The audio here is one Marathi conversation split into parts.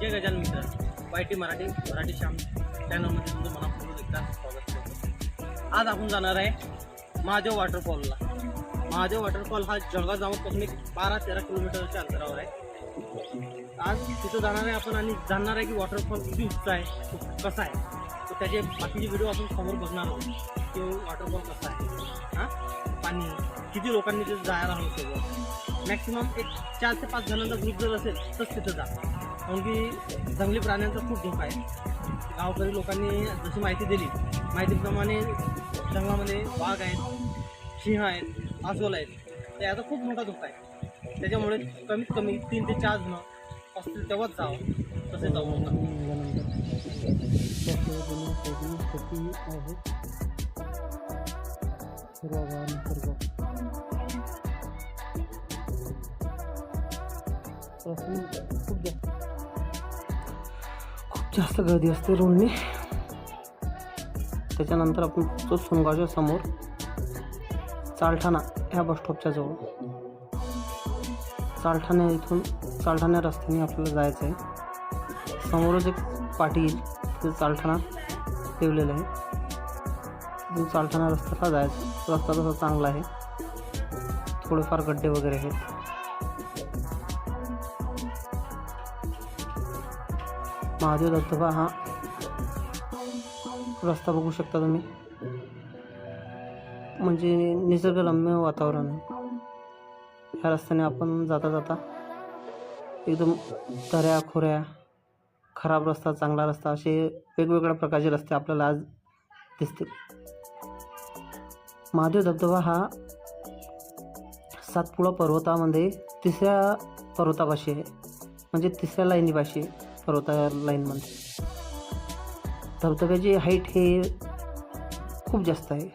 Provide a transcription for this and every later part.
जय गजान मित्र. वाय टी मराठी मराठी श्याम चॅनलमध्ये तुमचं मनापूर्वक एकदा स्वागत करतो. आज आपण जाणार आहे महादेव वॉटरफॉलला महादेव वॉटरफॉल हा जळगाव जामोदपासून एक बारा तेरा किलोमीटरच्या अंतरावर आहे. आज तिथं जाणार आहे आपण आणि जाणणार आहे की वॉटरफॉल किती उंच आहे कसा आहे. त्याचे बाकीचे व्हिडिओ आपण समोर बघणार आहोत. की वॉटरफॉल कसा आहे? हां? पाणी किती लोकांनी तिथे जायला हवं सोबत मॅक्सिमम एक चार ते पाच जणांचा ग्रुप जर असेल तर तिथं जा. कारण की जंगली प्राण्यांचा खूप धोका आहे. गावकरी लोकांनी जशी माहिती दिली माहितीप्रमाणे जंगलामध्ये वाघ आहेत सिंह आहेत अस्वल आहेत. तर याचा खूप मोठा धोका आहे. त्याच्यामुळे कमीत कमी तीन ते चार जण असतील तेव्हाच जावं तसे जाऊ नका खूप जास्त गर्दी असते रोडने त्याच्यानंतर आपण तो सोनगावच्या समोर चालठाणा ह्या बसस्टॉपच्या जवळ. चालठाणा इथून चालठाण्या रस्त्याने आपल्याला जायचं आहे समोरच एक पाटील ते चालठाणा ठेवलेलं आहे. तिथून चालठाणा रस्त्याला जायचं रस्ता तसा चांगला आहे. थोडेफार गड्डे वगैरे आहेत. महादेव धबधबा हा रस्ता बघू शकता तुम्ही. म्हणजे निसर्गरम्य वातावरण आहे. ह्या रस्त्याने आपण जाता जाता एकदम दऱ्या खोऱ्या खराब रस्ता चांगला रस्ता असे वेगवेगळ्या प्रकारचे रस्ते आपल्याला आज दिसतील. महादेव धबधबा हा सातपुडा पर्वतामध्ये तिसऱ्या पर्वतापाशी आहे. म्हणजे तिसऱ्या लाईनीपाशी आहे पर्वता लाईनमध्ये. धबधब्याची हाईट हे खूप जास्त आहे.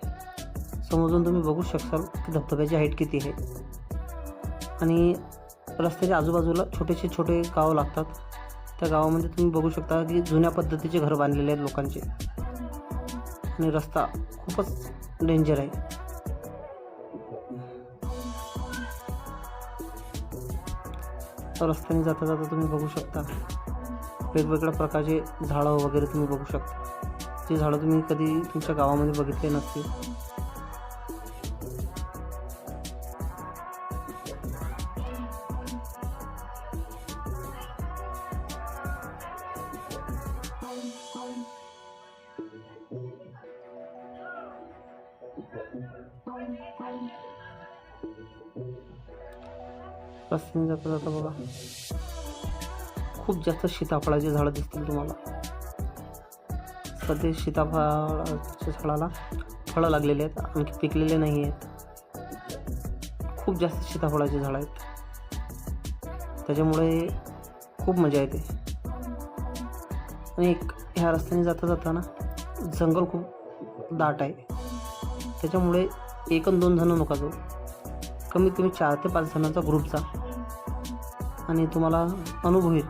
समजून तुम्ही बघू शकाल की धबधब्याची हाईट किती आहे. आणि रस्त्याच्या आजूबाजूला छोटेसे छोटे गावं लागतात. त्या गावामध्ये तुम्ही बघू शकता की जुन्या पद्धतीचे घर बांधलेले आहेत लोकांचे. आणि रस्ता खूपच डेंजर आहे. रस्त्याने जाता जाता तुम्ही बघू शकता. वेगवेगळ्या प्रकारचे झाडं वगैरे तुम्ही बघू शकता. जे झाडं तुम्ही कधी तुमच्या गावामध्ये बघितले नसतील रस्त्याने जाता जाता बघा. खूप जास्त सीताफळाची झाडं दिसतील तुम्हाला. सध्या सीताफळाच्या झाडाला फळं लागलेली आहेत आणखी पिकलेले नाही आहेत. खूप जास्त सीताफळाची झाडं आहेत. त्याच्यामुळे खूप मजा येते. आणि एक ह्या रस्त्याने जाता जाताना जंगल खूप दाट आहे. त्याच्यामुळे एक दोन जणं नका जाऊ. कमीत कमी चार ते पाच जणांचा ग्रुप जा. आणि तुम्हाला अनुभव येईल.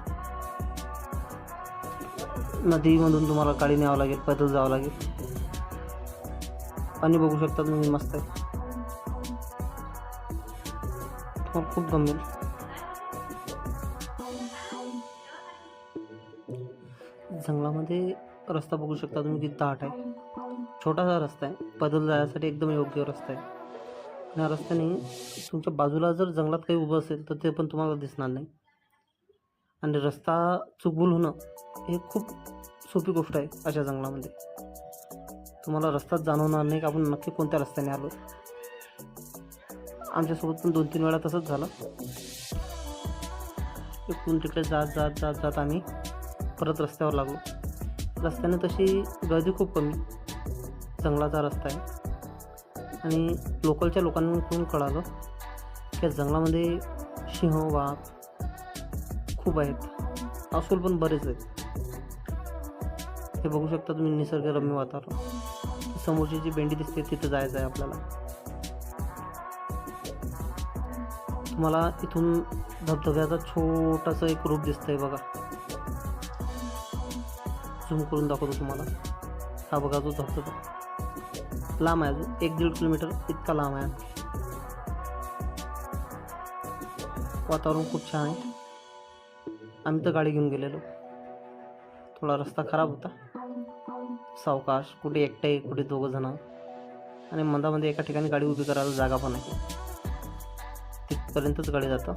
नदीमधून तुम्हाला गाडी न्यावं लागेल पैदल जावं लागेल. पाणी बघू शकता तुम्ही मस्त आहे. तुम्हाला खूप गमेल. जंगलामध्ये रस्ता बघू शकता तुम्ही किती दाट आहे. छोटासा रस्ता आहे. पैदल जाण्यासाठी एकदम योग्य रस्ता आहे. या रस्त्याने तुमच्या बाजूला जर जंगलात काही उभं असेल तर ते पण तुम्हाला दिसणार नाही. आणि रस्ता चुकबुल होणं हे खूप सोपी गोष्ट आहे अशा जंगलामध्ये. तुम्हाला रस्ताच जाणवणार नाही की आपण नक्की कोणत्या रस्त्याने आलो. आमच्यासोबत पण दोन तीन वेळा तसंच झालं. इकडून तिकडे जात जात जात जात आम्ही परत रस्त्यावर लागलो. रस्त्याने तशी गर्दी खूप कमी. जंगलाचा रस्ता आहे. आणि लोकलच्या लोकांकडून कळालं की या जंगलामध्ये सिंह वाघ खूप आहेत. अस्वल पण बरेच आहेत. हे बघू शकता तुम्ही निसर्गरम्य वातावरण. समोरची जी बेंडी दिसते तिथं जायचं आहे आपल्याला. तुम्हाला इथून धबधब्याचा छोटासा एक रूप दिसतंय बघा. झूम करून दाखवतो तुम्हाला. हा बघा तो धबधबा. लांब आहे अजून. एक दीड किलोमीटर इतका लांब आहे. वातावरण खूप छान आहे. आम्ही तर गाडी घेऊन गेलेलो. थोडा रस्ता खराब होता. सावकाश कुठे एकटे कुठे दोघं जण. आणि मंदामध्ये एका ठिकाणी गाडी उभी करायला जागा पण आहे. तिथपर्यंतच गाडी जातं.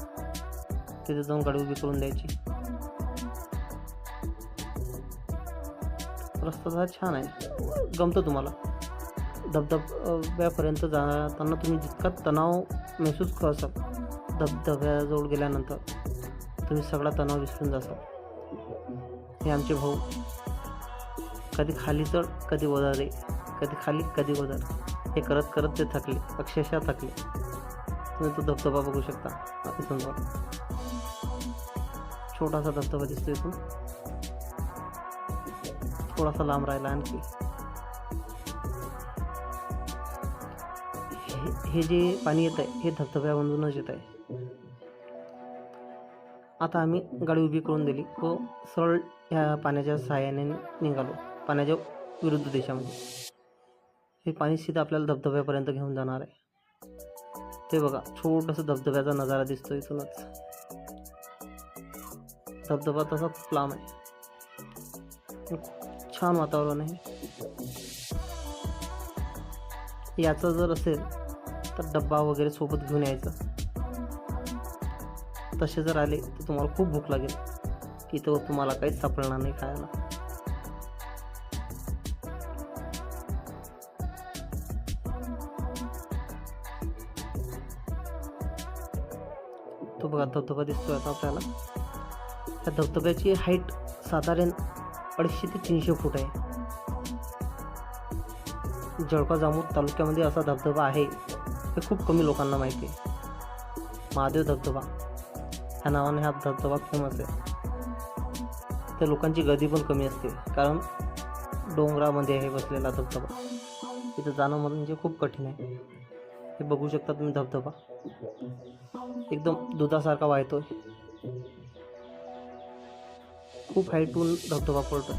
तिथे जाऊन गाडी उभी करून द्यायची. रस्ता जरा छान आहे. गमतं तुम्हाला? धबधब्यापर्यंत जाताना तुम्ही जितका तणाव महसूस करसाल धबधब्याजवळ गेल्यानंतर तुम्ही सगळा तणाव विसरून जासाल. हे आमचे भाऊ. कधी खाली चढ कधी वधारे रे कधी खाली कधी वदर हे करत करत ते थकले अक्षरशः थकले. तुम्ही तो धबधबा बघू शकता. इथून छोटासा धबधबा दिसतो इथून. थोडासा लांब राहिला आणखी. हे- जे पाणी येत आहे हे धबधब्यामधूनच येत आहे आता आम्ही गाडी उभी करून दिली. व सरळ ह्या पाण्याच्या सहाय्याने निघालो. पाण्याच्या विरुद्ध दिशामध्ये. हे पाणी सीधा आपल्याला धबधब्यापर्यंत घेऊन जाणार आहे. ते बघा छोटंसं धबधब्याचा नजारा दिसतो इथूनच. धबधबा तसा प्लाम लांब आहे. छान वातावरण आहे. याचं जर असेल तर डब्बा वगैरे सोबत घेऊन यायचं. तसे जर आले तर तुम्हाला खूप भूक लागेल. इथं तुम्हाला काहीच सापडणार नाही खायला. तो बघा धबधबा दिसतोय आता आपल्याला. त्या धबधब्याची हाईट साधारण अडीचशे ते तीनशे फूट आहे. जळगाव जामोद तालुक्यामध्ये असा धबधबा आहे. हे खूप कमी लोकांना माहिती आहे. महादेव धबधबा. ह्या नावाने हा धबधबा फेमस आहे. त्या लोकांची गर्दी पण कमी असते. कारण डोंगरामध्ये आहे बसलेला धबधबा. तिथं जाणं म्हणजे खूप कठीण आहे. हे बघू शकता तुम्ही धबधबा. एकदम दुधासारखा वाहतोय. खूप हाईटून धबधबा पडतो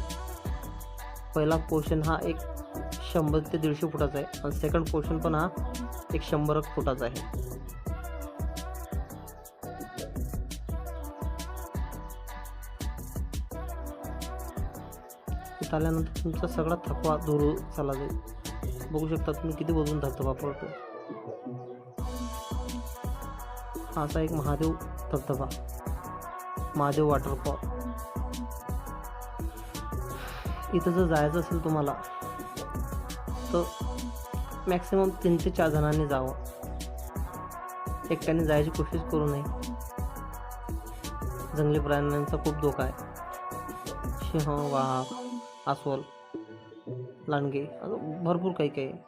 पहिला पोर्शन हा एक शंभर ते दीडशे फुटाचा आहे. आणि सेकंड पोर्शन पण हा एक शंभर फुटाचा आहे. इथं आल्यानंतर तुमचा सगळा थकवा दूर चालला जाईल. बघू शकता तुम्ही किती वजून धबधबा पडतो हा असा एक महादेव धबधबा. महादेव वॉटरफॉल इथं जर जायचं असेल तुम्हाला तर मॅक्सिमम तीन ते चार जणांनी जावं. एकट्याने जायची कोशिश करू नये. जंगली प्राण्यांचा खूप धोका आहे. सिंह वाघ अस्वल लांडगे अजून भरपूर काही काही आहे.